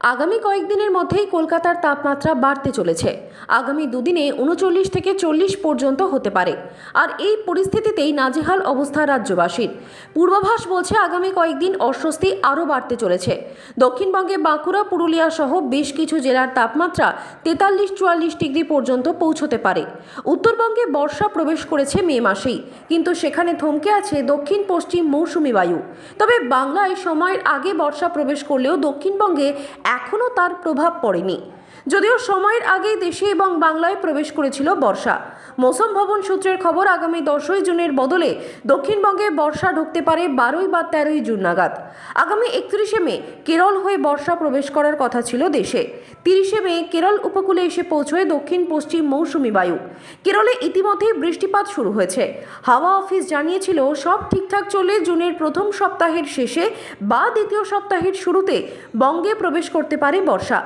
আগামী কয়েকদিনের মধ্যেই কলকাতার তাপমাত্রা বাড়তে চলেছে। আগামী দুদিনে উনচল্লিশ থেকে চল্লিশ পর্যন্ত হতে পারে। আর এই পরিস্থিতিতেই নাজেহাল অবস্থা রাজ্যবাসীর। পূর্বাভাস বলছে আগামী কয়েকদিন অস্বস্তি আরও বাড়তে চলেছে। দক্ষিণবঙ্গে বাঁকুড়া, পুরুলিয়া সহ বেশ কিছু জেলার তাপমাত্রা তেতাল্লিশ, চুয়াল্লিশ ডিগ্রি পর্যন্ত পৌঁছতে পারে। উত্তরবঙ্গে বর্ষা প্রবেশ করেছে মে মাসেই। কিন্তু সেখানে থমকে আছে দক্ষিণ পশ্চিম মৌসুমি বায়ু। তবে বাংলায় সময়ের আগে বর্ষা প্রবেশ করলেও দক্ষিণবঙ্গে এখনও তার প্রভাব পড়েনি। যদিও সময়ের আগেই দেশে এবং বাংলায় প্রবেশ করেছিল বর্ষা। মৌসুম ভবন সূত্রের খবর, আগামী দশই জুনের বদলে দক্ষিণবঙ্গে বর্ষা ঢুকতে পারে বারোই বা তেরোই জুন নাগাদ। আগামী একত্রিশে মে, কেরল হয়ে বর্ষা প্রবেশ করার কথা ছিল দেশে। তিরিশে মে, কেরল উপকূলে এসে পৌঁছয় দক্ষিণ পশ্চিম মৌসুমি বায়ু। কেরলে ইতিমধ্যেই বৃষ্টিপাত শুরু হয়েছে। হাওয়া অফিস জানিয়েছিল, সব ঠিকঠাক চলে জুনের প্রথম সপ্তাহের শেষে বা দ্বিতীয় সপ্তাহের শুরুতে বঙ্গে প্রবেশ করতে পারে বর্ষা।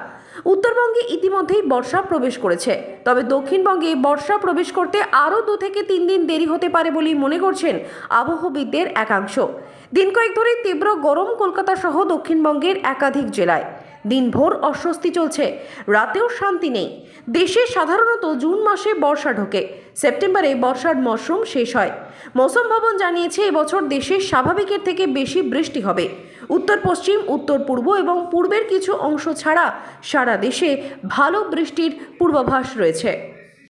উত্তরবঙ্গে ইতিমধ্যেই বর্ষা প্রবেশ করেছে। তবে দক্ষিণবঙ্গে বর্ষা প্রবেশ করতে আরও দু থেকে তিন দিন দেরি হতে পারে বলেই মনে করছেন আবহবিদদের একাংশ। দিন কয়েক ধরে তীব্র গরম কলকাতা সহ দক্ষিণবঙ্গের একাধিক জেলায়। দিনভর অস্বস্তি চলছে। রাতেও শান্তি নেই। দেশে সাধারণত জুন মাসে বর্ষা ঢোকে। সেপ্টেম্বরে বর্ষার মরশুম শেষ হয়। মৌসুম ভবন জানিয়েছে, এবছর দেশে স্বাভাবিকের থেকে বেশি বৃষ্টি হবে। উত্তর পশ্চিম, উত্তর পূর্ব এবং পূর্বের কিছু অংশ ছাড়া সারা দেশে ভালো বৃষ্টির পূর্বাভাস রয়েছে।